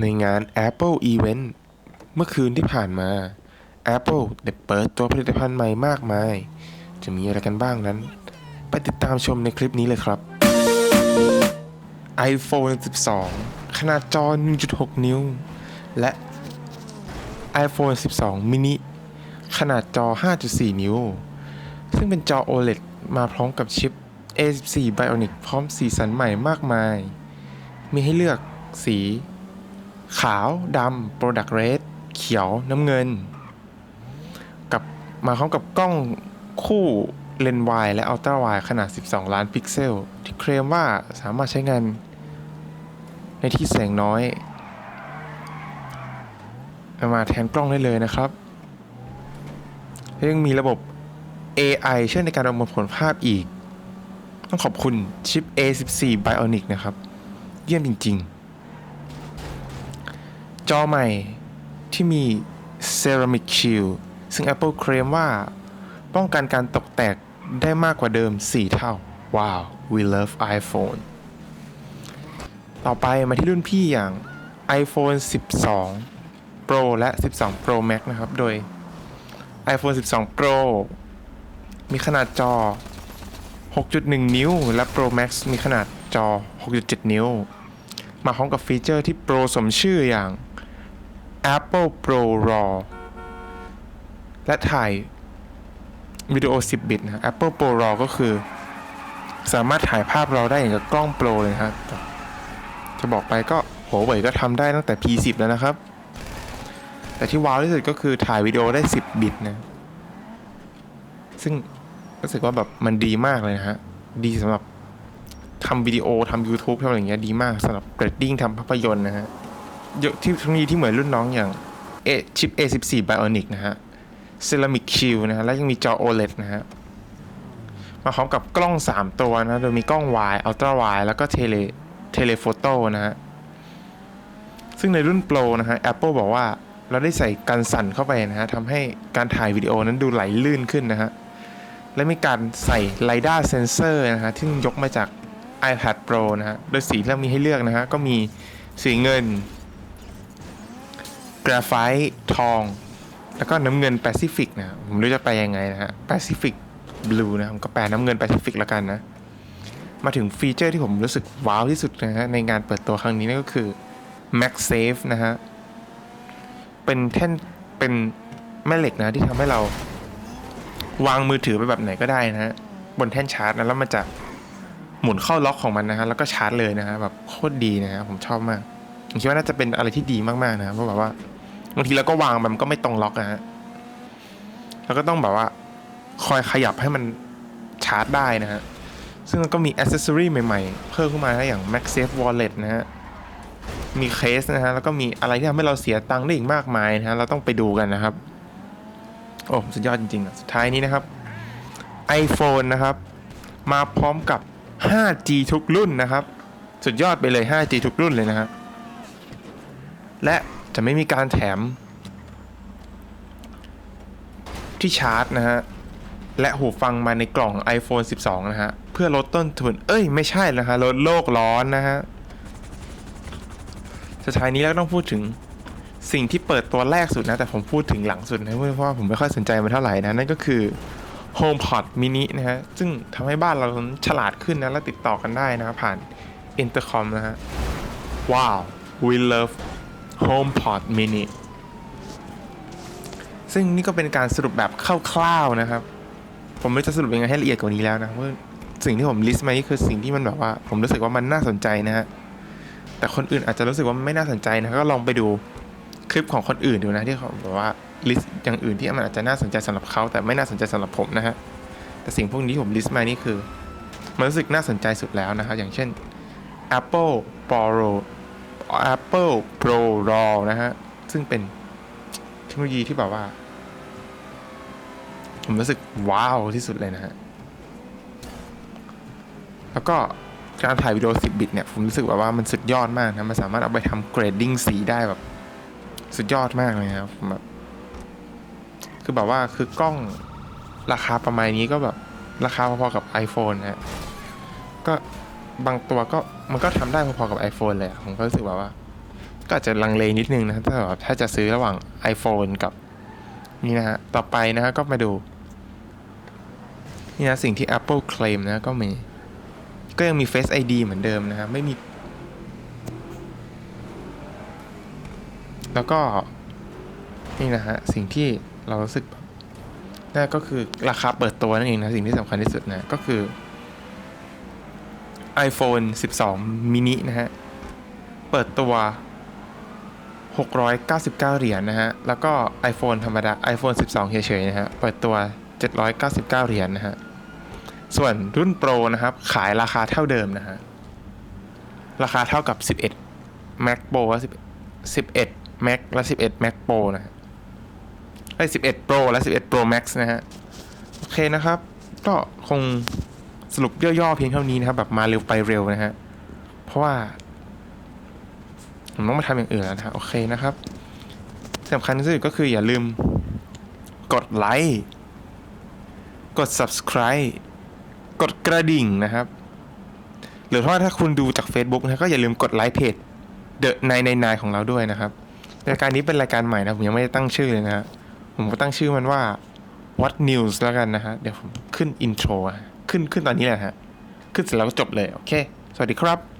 ในงาน Apple Event เมื่อคืนที่ผ่านมา Apple ได้เปิดตัวผลิตภัณฑ์ใหม่มากมาย จะมีอะไรกันบ้างนั้น ไปติดตามชมในคลิปนี้เลยครับ iPhone 12 ขนาดจอ 1.6 นิ้ว และ iPhone 12 mini ขนาดจอ 5.4 นิ้ว ซึ่งเป็นจอ OLED มาพร้อมกับชิป A14 Bionic พร้อมสีสันใหม่มากมาย มีให้เลือกสี ขาวดำ Product Red เขียวน้ำเงิน กับมาพร้อมกับกล้องคู่เลนส์วายและอัลตร้าไวด์ขนาด 12 ล้านพิกเซล ที่เคลมว่าสามารถใช้งานในที่แสงน้อย มาแทนกล้องได้เลยนะครับยังมีระบบ AI ช่วยในการประมวลผลภาพอีก ต้องขอบคุณชิป A14 Bionic นะครับ เยี่ยมจริง ๆ จอใหม่ที่มี Ceramic Shield ซึ่ง Apple เคลมว่า ป้องกันการตกแตกได้มากกว่าเดิม 4 เท่า ว้าว we love iPhone ต่อไปมาที่รุ่นพี่อย่าง iPhone 12 Pro และ 12 Pro Max นะครับ โดย iPhone 12 Pro มีขนาดจอ 6.1 นิ้ว และ Pro Max มีขนาดจอ 6.7 นิ้ว มาพร้อมกับฟีเจอร์ที่โปรสมชื่ออย่าง Apple Pro RAW และถ่ายวิดีโอ 10 บิตนะ Apple Pro RAW ก็คือ สามารถถ่ายภาพเราได้อย่างกับกล้องโปรเลยนะครับ จะบอกไปก็หัวเว่ยก็ทำได้ตั้งแต่ P10 แล้วนะครับ แต่ที่ว้าวที่สุดก็คือถ่ายวิดีโอได้ 10 บิตนะ ซึ่งรู้สึกว่าแบบมันดีมากเลยนะฮะ ดีสำหรับทำวิดีโอทำ YouTube ทำอะไรอย่างเงี้ยดีมากสำหรับเกรดดิ้งทำภาพยนตร์นะฮะ ยอะที่ทั้งนี้ที่เหมือนรุ่นน้องอย่างเอชิป A14 Bionic นะฮะ Ceramic Shield นะฮะ และยังมีจอ OLED นะฮะ มาพร้อมกับกล้อง 3 ตัวนะ โดยมีกล้อง wide ultra wide แล้วก็ tele telephoto นะฮะ ซึ่งในรุ่น Pro นะฮะ Apple บอกว่าเราได้ใส่กันสั่นเข้าไปนะฮะทำให้การถ่ายวิดีโอนั้นดูไหลลื่นขึ้นนะฮะ และมีการใส่ LiDAR sensor นะฮะที่ยกมาจาก iPad Pro นะฮะ โดยสีที่เรามีให้เลือกนะฮะ ก็มีสีเงิน ราไฟต์ทอง แล้วก็น้ำเงินแปซิฟิกนะผมรู้จะไปยังไงนะฮะแปซิฟิกบลูนะผมก็แปลน้ำเงินแปซิฟิกแล้วกันนะ มาถึงฟีเจอร์ที่ผมรู้สึกว้าวที่สุดนะฮะในงานเปิดตัวครั้งนี้นั่นก็คือ MagSafe นะฮะ เป็นแท่นเป็นแม่เหล็กนะที่ทำให้เราวางมือถือไปแบบไหนก็ได้นะฮะ บนแท่นชาร์จนะแล้วมันจะหมุนเข้าล็อกของมันนะฮะ แล้วก็ชาร์จเลยนะฮะแบบโคตรดีนะฮะผมชอบมากผมคิดว่าน่าจะเป็นอะไรที่ดีมากๆนะเพราะแบบว่า บางทีเราก็วางมันก็ไม่ตรงล็อกนะฮะแล้วก็ต้องแบบว่า คอยขยับให้มันชาร์จได้นะฮะ ซึ่งมันก็มีอ c เซสซอรีใหม่ๆ เพิ่มขึ้นมาอย่าง MagSafe Wallet นะฮะ มีเคสนะฮะ แล้วก็มีอะไรที่ทำให้เราเสียตังค์ได้อีกมากมายนะฮะ เราต้องไปดูกันนะครับ โอ้สุดยอดจริงๆอะสุดท้ายนี้นะครับ iPhone นะครับ มาพร้อมกับ 5G ทุกรุ่นนะครับ สุดยอดไปเลย 5G ทุกรุ่นเลยนะครับและ จะไม่มีการแถม ที่ชาร์จนะฮะ และหูฟังมาในกล่อง iPhone 12 นะฮะ เพื่อลดต้นทุน เอ้ย ไม่ใช่นะฮะ ลดโลกร้อนนะฮะ สุดท้ายนี้แล้วต้องพูดถึงสิ่งที่เปิดตัวแรกสุดนะ แต่ผมพูดถึงหลังสุดนะเพราะว่าผมไม่ค่อยสนใจมันเท่าไหร่นะ นั่นก็คือ HomePod mini นะฮะ ซึ่งทำให้บ้านเราฉลาดขึ้นนะ และติดต่อกันได้นะผ่านอินเตอร์คอมนะฮะ ว้าว we love HomePod mini ซึ่งนี่ก็เป็นการสรุปแบบคร่าวๆนะครับ ผมไม่จะสรุปยังไงให้ละเอียดกว่านี้แล้วนะว่าสิ่งที่ผมลิสต์มานี่คือสิ่งที่มันแบบว่า ผมรู้สึกว่ามันน่าสนใจนะฮะแต่คนอื่นอาจจะรู้สึกว่าไม่น่าสนใจนะก็ลองไปดูคลิปของคนอื่นดูนะที่เขาแบบว่าลิสต์อย่างอื่นที่มันอาจจะน่าสนใจสำหรับเขาแต่ไม่น่าสนใจสำหรับผมนะฮะแต่สิ่งพวกนี้ที่ผมลิสต์มานี่คือ มันรู้สึกน่าสนใจสุดแล้วนะครับอย่างเช่น Apple Pro Apple Pro RAW นะฮะ ซึ่งเป็นเทคโนโลยีที่แบบว่า ผมรู้สึกว้าวที่สุดเลยนะฮะ แล้วก็การถ่ายวิดีโอ 10 บิตเนี่ย ผมรู้สึกแบบว่ามันสุดยอดมากนะ มันสามารถเอาไปทำเกรดดิ้งสีได้แบบ สุดยอดมากเลยครับแบบคือแบบว่าคือกล้องราคาประมาณนี้ก็แบบ ราคาพอๆกับ iPhone นะฮะก็ บางตัวก็มันก็ทำได้พอๆกับ iPhone เลยผมก็รู้สึกแบบว่า ก็อาจจะลังเลนิดนึงนะถ้าแบบถ้าจะซื้อระหว่าง iPhone กับนี่นะฮะ ต่อไปนะฮะก็มาดู นี่นะสิ่งที่ Apple เคลมนะก็มี ก็ยังมี Face ID เหมือนเดิมนะฮะไม่มี แล้วก็ นี่นะฮะ สิ่งที่เรารู้สึกนั่นก็คือราคาเปิดตัวนั่นเองนะ สิ่งที่สำคัญที่สุดนะ ก็คือ iPhone 12 mini นะฮะ เปิดตัว 699 เหรียญนะฮะ แล้วก็ iPhone ธรรมดา iPhone 12 เฉยๆนะฮะ เปิดตัว 799 เหรียญนะฮะ ส่วนรุ่นโปรนะครับ ขายราคาเท่าเดิมนะฮะ ราคาเท่ากับ 11 Mac Pro และ10 11 Mac และ 11 Mac Pro นะฮะไอ้11 Pro และ 11 Pro Max นะฮะ โอเคนะครับ ก็คง สรุปย่อๆเพียงเท่านี้นะครับ แบบมาเร็วไปเร็วนะฮะ เพราะว่า ผมต้องมาทำอย่างอื่นแล้วนะฮะโอเคนะครับสำคัญที่สุดก็คืออย่าลืม กดไลค์กด subscribe กดกระดิ่งนะครับ หรือว่าถ้าคุณดูจาก Facebook นะก็อย่าลืมกดไลค์เพจ The นายนนายของเราด้วยนะครับรายการนี้เป็นรายการใหม่นะ ผมยังไม่ได้ตั้งชื่อเลยนะฮะผมก็ตั้งชื่อมันว่า What News แล้วกันนะฮะ เดี๋ยวผมขึ้นอินโทร ขึ้นขึ้นตอนนี้แหละฮะ ขึ้นเสร็จแล้วก็จบเลย โอเค สวัสดีครับ